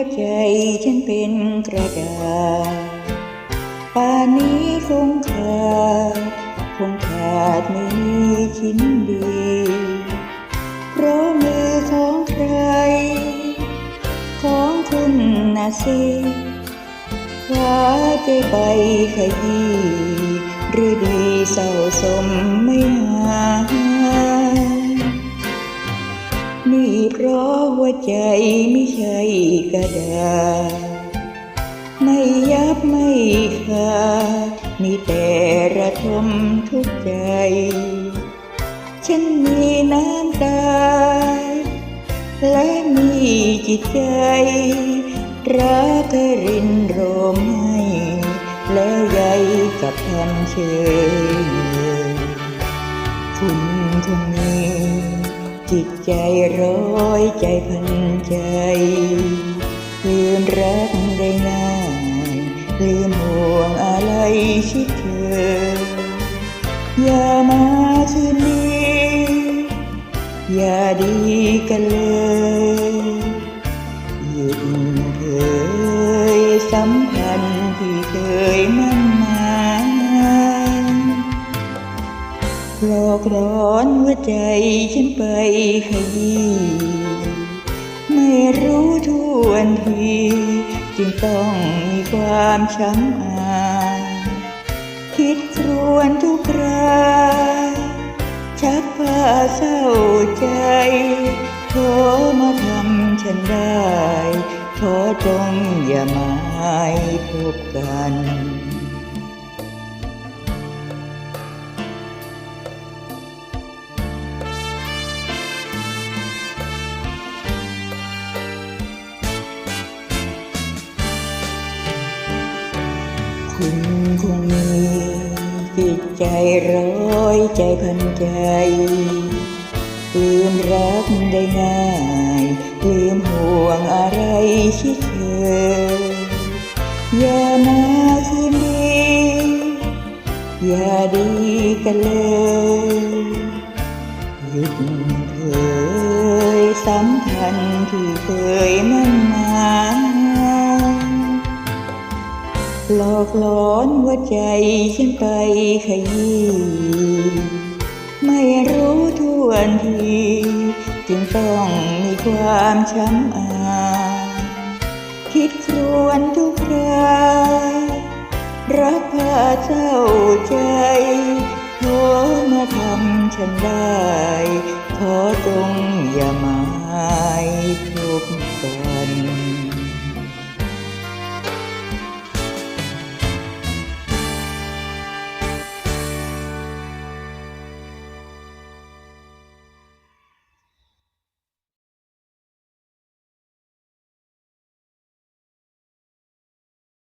วใจฉันเป็นกระดาษป่านนี้คงขาดคงขาดไม่มีชิ้นดี เพราะมือของใคร ของคุณนะสิคว้าใจไปขยี้หรือดีเศร้าสมไม่หาย ใจไม่ใช่กระดาษไม่ยับไม่ขาดมีแต่ระทมทุกใจ ฉันมีน้ำตา และมีจิตใจ รักเธอรินโรมให้แล้วใยกับทำเชยคุณคงมี จิตใจร้อยใจพันใจ ลืมรักได้ง่ายลืมห่วงอะไรชิดเธอ อย่ามาคืนนี้ อย่าดีกันเลย กหลอนหัวใจฉันไปขยี้ไม่รู้ทวนที จึงต้องมีความช้ำอายคิดครวญทุกคราชักพาเศร้าใจโทรมาทำฉันได้โทษจงอย่ามาให้พบกัน คุณคงมีจิตใจร้อยใจพันใจลืมรักได้ง่าย ลืมห่วงอะไรชิดเธอ อย่ามาคืนดีอย่าดีกันเลยหยุดเผยสัมพันธ์ที่เคยมั่น อกหลอนหัวใจฉันไปขยี้ไม่รู้ทวนที จึงต้องมีความช้ำอาคิดครวญทุกครารักพาเจ้าใจโทมาทำฉันได้ ขอจงอย่าหมายทุกข์